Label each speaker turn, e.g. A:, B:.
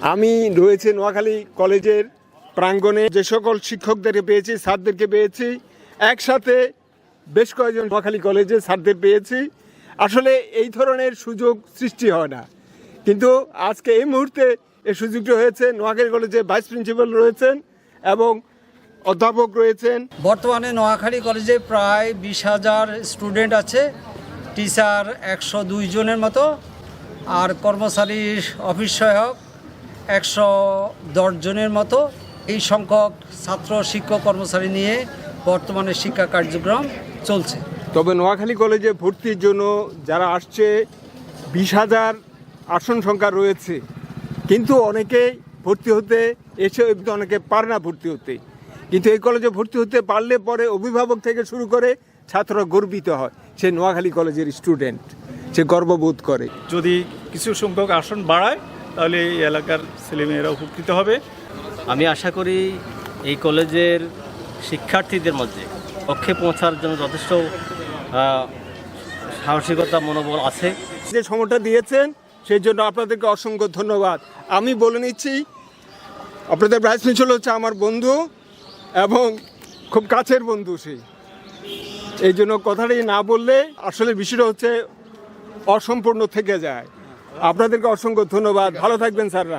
A: আমি রয়েছে নোয়াখালী কলেজের প্রাঙ্গণে যে সকল শিক্ষকদেরকে পেয়েছি, স্যারদেরকে পেয়েছি, একসাথে বেশ কয়েকজন নোয়াখালী কলেজে স্যারদের পেয়েছি। আসলে এই ধরনের সুযোগ সৃষ্টি হয় না। কিন্তু আজকে এই মুহূর্তে এই সুযোগটি হয়েছে, নোয়াখালী কলেজে ভাইস প্রিন্সিপাল রয়েছেন এবং অধ্যাপক রয়েছেন।
B: বর্তমানে নোয়াখালী কলেজে প্রায় বিশ হাজার স্টুডেন্ট আছে, টিচার একশো দুই জনের মতো, আর কর্মচারী অফিস সহায়ক একশো দশ জনের মতো এই সংখ্যক ছাত্র শিক্ষক কর্মচারী নিয়ে বর্তমানে শিক্ষা কার্যক্রম চলছে।
A: তবে নোয়াখালী কলেজে ভর্তির জন্য যারা আসছে বিশ হাজার আসন সংখ্যা রয়েছে। কিন্তু অনেকে ভর্তি হতে এসে অনেকে পারে না ভর্তি হতে। কিন্তু এই কলেজে ভর্তি হতে পারলে পরে অভিভাবক থেকে শুরু করে ছাত্ররা গর্বিত হয়। সে নোয়াখালী কলেজের স্টুডেন্ট সে গর্ববোধ করে।
C: যদি কিছু সংখ্যক আসন বাড়ায় তাহলে এই এলাকার ছেলেমেয়েরা উপকৃত হবে।
D: আমি আশা করি এই কলেজের শিক্ষার্থীদের মধ্যে লক্ষ্যে পৌঁছার জন্য যথেষ্ট সাহসিকতা মনোবল আছে।
A: যে সময়টা দিয়েছেন সেই জন্য আপনাদেরকে অসংখ্য ধন্যবাদ। আমি বলে নিচ্ছি আপনাদের ভাইস প্রিন্সিপাল হচ্ছে আমার বন্ধু এবং খুব কাছের বন্ধু সে। এই জন্য কথাটি না বললে আসলে বিষয়টা হচ্ছে অসম্পূর্ণ থেকে যায়। আপনাদেরকে অসংখ্য ধন্যবাদ। ভালো থাকবেন স্যাররা।